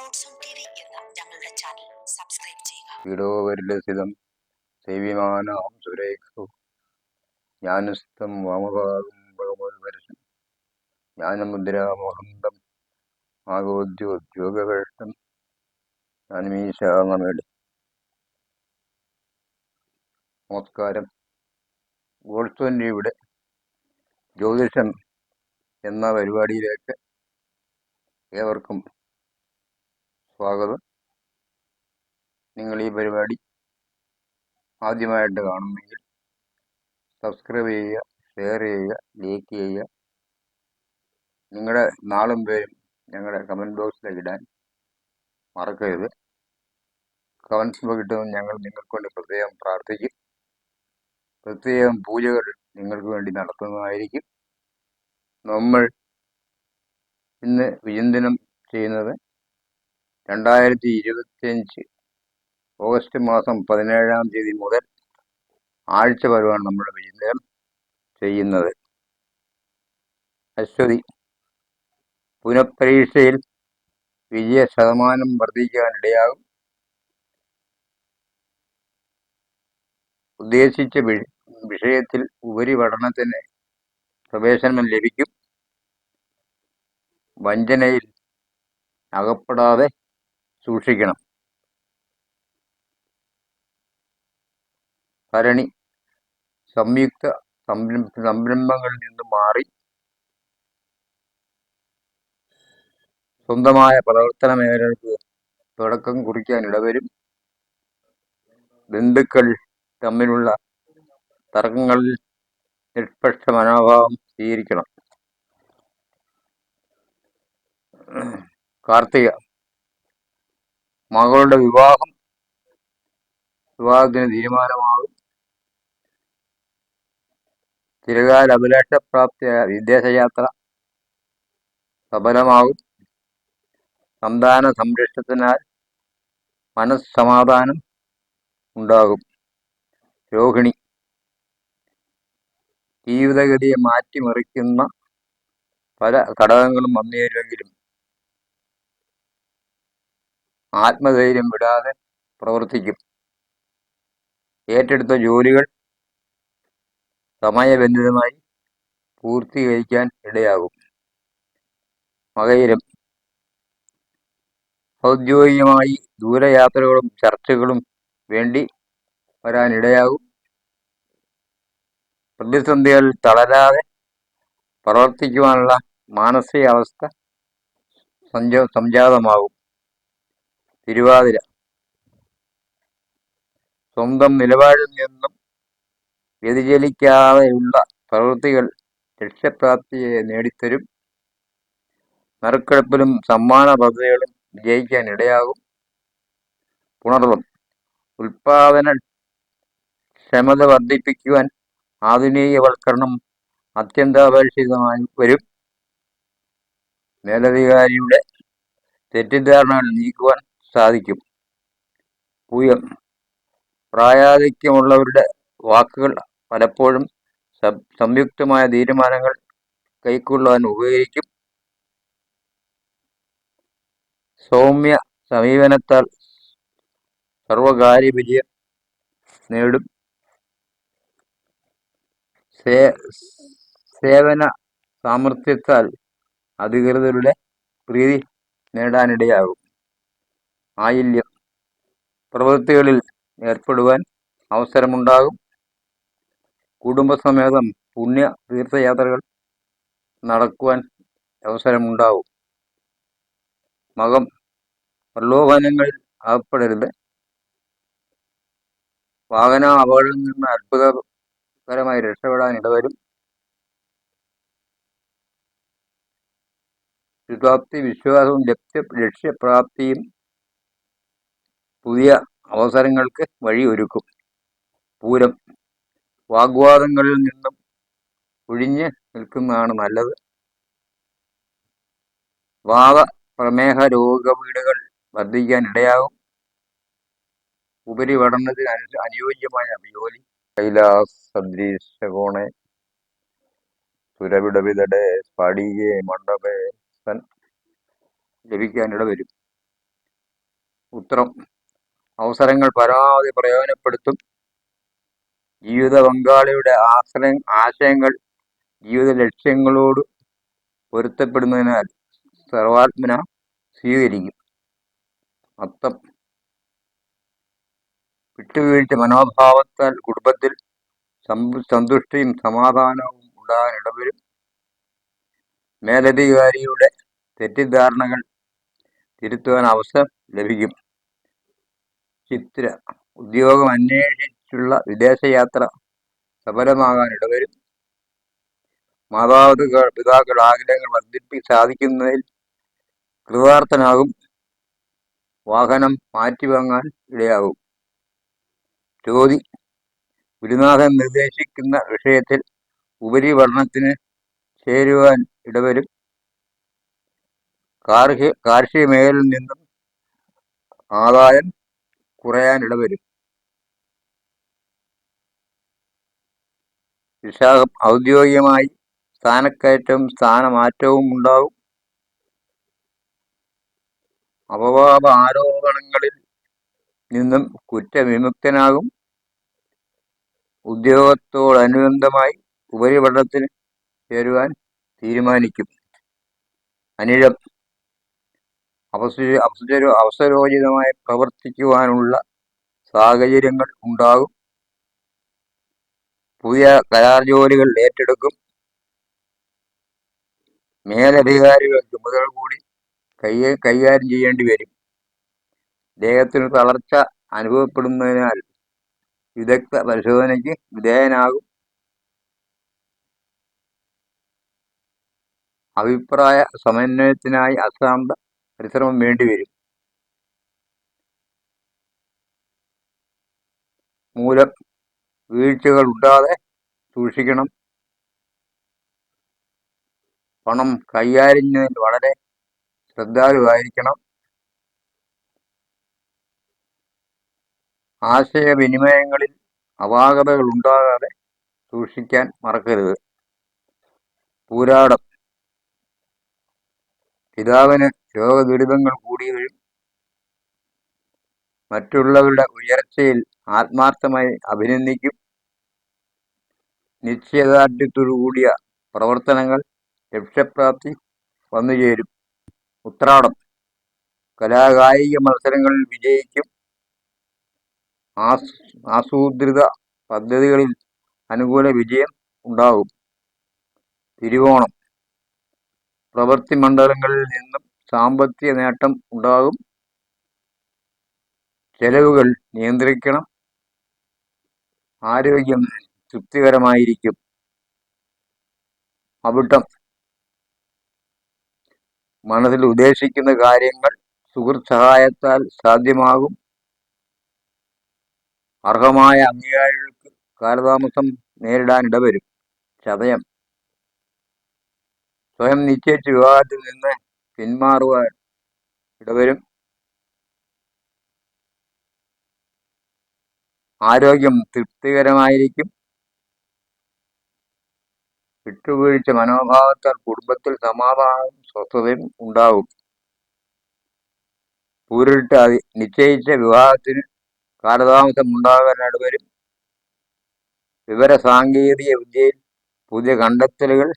Sports on എന്ന ഞങ്ങളുടെ channel subscribe ചെയ്യുക. ജ്ഞാനസ്ഥം വാമഭാഗം ജ്യോതിഷം എന്ന പരിപാടിയിലേക്ക് ഏവർക്കും സ്വാഗതം. നിങ്ങൾ ഈ പരിപാടി ആദ്യമായിട്ട് കാണുന്നെങ്കിൽ സബ്സ്ക്രൈബ് ചെയ്യുക ഷെയർ ചെയ്യുക ലൈക്ക് ചെയ്യുക. നിങ്ങളുടെ നാളും പേരും ഞങ്ങളുടെ കമന്റ് ബോക്സിലേക്ക് ഇടാൻ മറക്കരുത്. കമൻസ് കിട്ടുമെന്ന് ഞങ്ങൾ നിങ്ങൾക്ക് വേണ്ടി പ്രത്യേകം പ്രാർത്ഥിക്കും. പ്രത്യേകം പൂജകൾ നിങ്ങൾക്ക് വേണ്ടി നടത്തുന്നതായിരിക്കും. നമ്മൾ ഇന്ന് വിചിന്തനം ചെയ്യുന്നത് രണ്ടായിരത്തി ഇരുപത്തിയഞ്ച് ഓഗസ്റ്റ് മാസം പതിനേഴാം തീയതി മുതൽ ആഴ്ച വരുവാണ് നമ്മൾ വിചിന്തനം ചെയ്യുന്നത്. അശ്വതി പുനഃപരീക്ഷയിൽ വിജയ ശതമാനം വർദ്ധിക്കാനിടയാകും. ഉദ്ദേശിച്ച വിഷയത്തിൽ ഉപരിപഠനത്തിന് പ്രവേശനം ലഭിക്കും. വഞ്ചനയിൽ അകപ്പെടാതെ സൂക്ഷിക്കണം. ഭരണി സംയുക്ത സംരംഭ സംരംഭങ്ങളിൽ നിന്ന് മാറി സ്വന്തമായ പ്രവർത്തന മേഖലകൾക്ക് തുടക്കം കുറിക്കാൻ ഇടവരും. ബന്ധുക്കൾ തമ്മിലുള്ള തർക്കങ്ങളിൽ നിഷ്പക്ഷ മനോഭാവം സ്വീകരിക്കണം. കാർത്തിക മകളുടെ വിവാഹം വിവാഹത്തിന് തീരുമാനമാകും. ചിരകാല അഭിലാഷപ്രാപ്തിയായ വിദേശയാത്ര സഫലമാകും. സന്താന സംരക്ഷണത്തിനാൽ മനസ്സമാധാനം ഉണ്ടാകും. രോഹിണി ജീവിതഗതിയെ മാറ്റിമറിക്കുന്ന പല ഘടകങ്ങളും വന്നുചേരുമെങ്കിലും ആത്മധൈര്യം വിടാതെ പ്രവർത്തിക്കും. ഏറ്റെടുത്ത ജോലികൾ സമയബന്ധിതമായി പൂർത്തീകരിക്കാൻ ഇടയാകും. മകയിരം. ഔദ്യോഗികമായി ദൂരയാത്രകളും ചർച്ചകളും വേണ്ടി വരാനിടയാകും. പ്രതിസന്ധികൾ തളരാതെ പ്രവർത്തിക്കുവാനുള്ള മാനസികാവസ്ഥ സഞ്ജ സംജാതമാകും. തിരുവാതിര. സ്വന്തം നിലപാടിൽ നിന്നും വ്യതിചലിക്കാതെയുള്ള പ്രവൃത്തികൾ ലക്ഷ്യപ്രാപ്തിയെ നേടിത്തരും. നറുക്കെടുപ്പിലും സമ്മാന പദ്ധതികളും വിജയിക്കാൻ ഇടയാകും. പുണർവം. ഉൽപാദന ക്ഷമത വർദ്ധിപ്പിക്കുവാൻ ആധുനികവൽക്കരണം അത്യന്താപേക്ഷിതമായി വരും. മേലധികാരിയുടെ തെറ്റിദ്ധാരണകൾ നീക്കുവാൻ സാധിക്കും. പൂയം പ്രായാധിക്യമുള്ളവരുടെ വാക്കുകൾ പലപ്പോഴും സംയുക്തമായ തീരുമാനങ്ങൾ കൈക്കൊള്ളുവാൻ ഉപകരിക്കും. സൗമ്യ സമീപനത്താൽ സർവകാര്യ വിജയം നേടും സേവന സാമർഥ്യത്താൽ അധികൃതരുടെ പ്രീതി നേടാനിടയാകും. ആയില്യം. പ്രവൃത്തികളിൽ ഏർപ്പെടുവാൻ അവസരമുണ്ടാകും. കുടുംബസമേതം പുണ്യ തീർത്ഥയാത്രകൾ നടക്കുവാൻ അവസരമുണ്ടാവും മകം പ്രലോഭനങ്ങളിൽ അകപ്പെടരുത്. വാഹന അപകടങ്ങളിൽ നിന്ന് അത്ഭുതകരമായി രക്ഷപ്പെടാൻ ഇടവരും. ശുദ്ധാപ്തി വിശ്വാസവും ലക്ഷ്യ ലക്ഷ്യപ്രാപ്തിയും പുതിയ അവസരങ്ങൾക്ക് വഴിയൊരുക്കും. പൂരം വാഗ്വാദങ്ങളിൽ നിന്നും ഒഴിഞ്ഞ് നിൽക്കുന്നതാണ് നല്ലത്. വാദ പ്രമേഹ രോഗവീടുകൾ വർദ്ധിക്കാൻ ഇടയാകും. ഉപരിപഠനത്തിന് അനു അനുയോജ്യമായ ജോലി കൈലാസ് തുരവിടവിതടെ സ്ഫടികെ മണ്ഡപേ സൻ ലഭിക്കാനിട വരും ഉത്തരം അവസരങ്ങൾ പരമാവധി പ്രയോജനപ്പെടുത്തും. ജീവിത പങ്കാളിയുടെ ആശ്രയം ആശയങ്ങൾ ജീവിത ലക്ഷ്യങ്ങളോട് പൊരുത്തപ്പെടുന്നതിനാൽ സർവാത്മന സ്വീകരിക്കും. അത്തം വിട്ടുവീഴ്ച മനോഭാവത്താൽ കുടുംബത്തിൽ സന്തുഷ്ടിയും സമാധാനവും ഉണ്ടാകാൻ ഇടവരും. മേലധികാരിയുടെ തെറ്റിദ്ധാരണകൾ തിരുത്തുവാൻ അവസരം ലഭിക്കും. ചിത്ര ഉദ്യോഗം അന്വേഷിച്ചുള്ള വിദേശയാത്ര സഫലമാകാൻ ഇടവരും. മാതാപിതാക്കൾ പിതാക്കൾ ആഗ്രഹങ്ങൾ വർദ്ധിപ്പി സാധിക്കുന്നതിൽ കൃതാർത്ഥനാകും. വാഹനം മാറ്റിവാങ്ങാൻ ഇടയാകും. ചോതി ഗുരുനാഥൻ നിർദ്ദേശിക്കുന്ന വിഷയത്തിൽ ഉപരിപഠനത്തിന് ചേരുവാൻ ഇടവരും. കാർഷിക കാർഷിക മേഖലയിൽ നിന്നും ആദായം കുറയാൻ ഇടവരും വിശാഖം ഔദ്യോഗികമായി സ്ഥാനക്കയറ്റവും സ്ഥാനമാറ്റവും ഉണ്ടാകും അപവാദ ആരോപണങ്ങളിൽ നിന്നും കുറ്റവിമുക്തനാകും. ഉദ്യോഗത്തോടനുബന്ധമായി ഉപരിപഠനത്തിന് ചേരുവാൻ തീരുമാനിക്കും. അനിഴം അവസര അവസര അവസരോചിതമായി പ്രവർത്തിക്കുവാനുള്ള സാഹചര്യങ്ങൾ ഉണ്ടാകും. പുതിയ കരാർ ജോലികൾ ഏറ്റെടുക്കും. മേലധികാരികൾ ചുമതല കൂടി കൈ കൈകാര്യം ചെയ്യേണ്ടി വരും. ദേഹത്തിന് തളർച്ച അനുഭവപ്പെടുന്നതിനാൽ വിദഗ്ധ പരിശോധനയ്ക്ക് വിധേയനാകും. അഭിപ്രായ സമന്വയത്തിനായി അശ്രാന്ത പരിശ്രമം വേണ്ടിവരും മൂലം വീഴ്ചകൾ ഉണ്ടാതെ സൂക്ഷിക്കണം. പണം കൈകാര്യം വളരെ ശ്രദ്ധാലുവായിരിക്കണം. ആശയവിനിമയങ്ങളിൽ അപാകതകൾ ഉണ്ടാകാതെ സൂക്ഷിക്കാൻ മറക്കരുത്. പൂരാടം. പിതാവിന് രോഗദുരിതങ്ങൾ കൂടിയവരും മറ്റുള്ളവരുടെ ഉയർച്ചയിൽ ആത്മാർത്ഥമായി അഭിനന്ദിക്കും. നിശ്ചയദാർഢ്യത്തോടു കൂടിയ പ്രവർത്തനങ്ങൾ ലക്ഷ്യപ്രാപ്തി വന്നുചേരും ഉത്രാടം. കലാകായിക മത്സരങ്ങളിൽ വിജയിക്കും. ആസ് ആസൂത്രിത പദ്ധതികളിൽ അനുകൂല വിജയം ഉണ്ടാകും. തിരുവോണം. പ്രവൃത്തി മണ്ഡലങ്ങളിൽ നിന്നും സാമ്പത്തിക നേട്ടം ഉണ്ടാകും. ചെലവുകൾ നിയന്ത്രിക്കണം. ആരോഗ്യം തൃപ്തികരമായിരിക്കും. അവിട്ടം മനസ്സിൽ ഉദ്ദേശിക്കുന്ന കാര്യങ്ങൾ സുഹൃത്ത് സഹായത്താൽ സാധ്യമാകും. അർഹമായ അംഗീകാരികൾക്ക് കാലതാമസം നേരിടാനിടവരും ചതയം. സ്വയം നിശ്ചയിച്ച വിവാഹത്തിൽ നിന്ന് പിന്മാറുവാൻ ഇടവരും. ആരോഗ്യം തൃപ്തികരമായിരിക്കും. വിട്ടുവീഴ്ച മനോഭാവത്താൽ കുടുംബത്തിൽ സമാധാനവും സ്വസ്ഥതയും ഉണ്ടാവും പൂരിട്ട് നിശ്ചയിച്ച വിവാഹത്തിന് കാലതാമസം ഉണ്ടാകാൻ ഇടവരും. വിവര സാങ്കേതിക വിദ്യയിൽ പുതിയ കണ്ടെത്തലുകൾ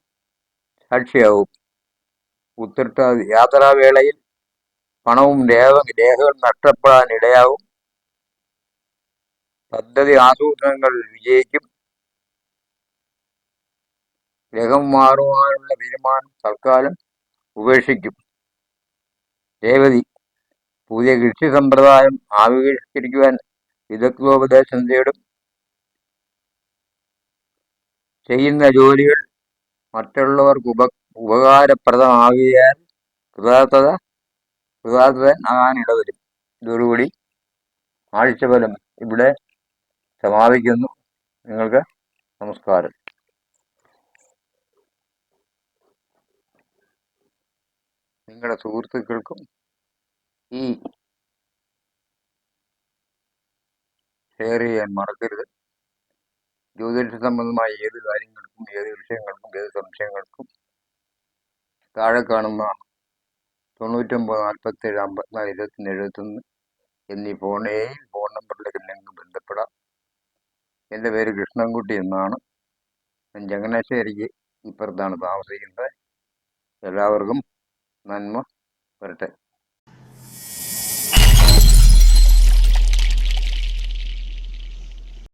സാക്ഷിയാവും. ഉത്തരട്ടാതി യാത്രാവേളയിൽ പണവും രേഖ രേഖകൾ നഷ്ടപ്പെടാൻ ഇടയാവും പദ്ധതി ആസൂത്രണങ്ങൾ വിജയിക്കും. രേഖം മാറുവാനുള്ള തീരുമാനം തൽക്കാലം ഉപേക്ഷിക്കും. രേവതി പുതിയ കൃഷി സമ്പ്രദായം ആവിഷ്കരിക്കുവാൻ വിദഗ്ധോപദേശം തേടും. ചെയ്യുന്ന ജോലികൾ മറ്റുള്ളവർക്ക് ഉപ ഉപകാരപ്രദമാകിയാൽ കൃതാർത്ഥത കൃതാർത്ഥതൻ ആകാൻ ഇടവരും. ഇതോടുകൂടി ആഴ്ചഫലം ഇവിടെ സമാപിക്കുന്നു. നിങ്ങൾക്ക് നമസ്കാരം. നിങ്ങളുടെ സുഹൃത്തുക്കൾക്കും ഈ ഷെയർ ചെയ്യാൻ മറക്കരുത്. ജ്യോതിഷ സംബന്ധമായ ഏത് കാര്യങ്ങൾക്കും ഏത് വിഷയങ്ങൾക്കും ഏത് സംശയങ്ങൾക്കും താഴെ കാണുന്ന തൊണ്ണൂറ്റൊമ്പത് നാൽപ്പത്തേഴ് അമ്പത്തിനാല് ഇരുപത്തൊന്ന് എഴുപത്തൊന്ന് എന്നീ ഫോണേയും ഫോൺ നമ്പറിലേക്ക് നിങ്ങൾക്ക് ബന്ധപ്പെടാം. എന്റെ പേര് കൃഷ്ണൻകുട്ടി എന്നാണ്. ഞാൻ ചങ്ങനാശ്ശേരിക്ക് ഇപ്പുറത്താണ് താമസിക്കുന്നത്. എല്ലാവർക്കും നന്മ വരട്ടെ.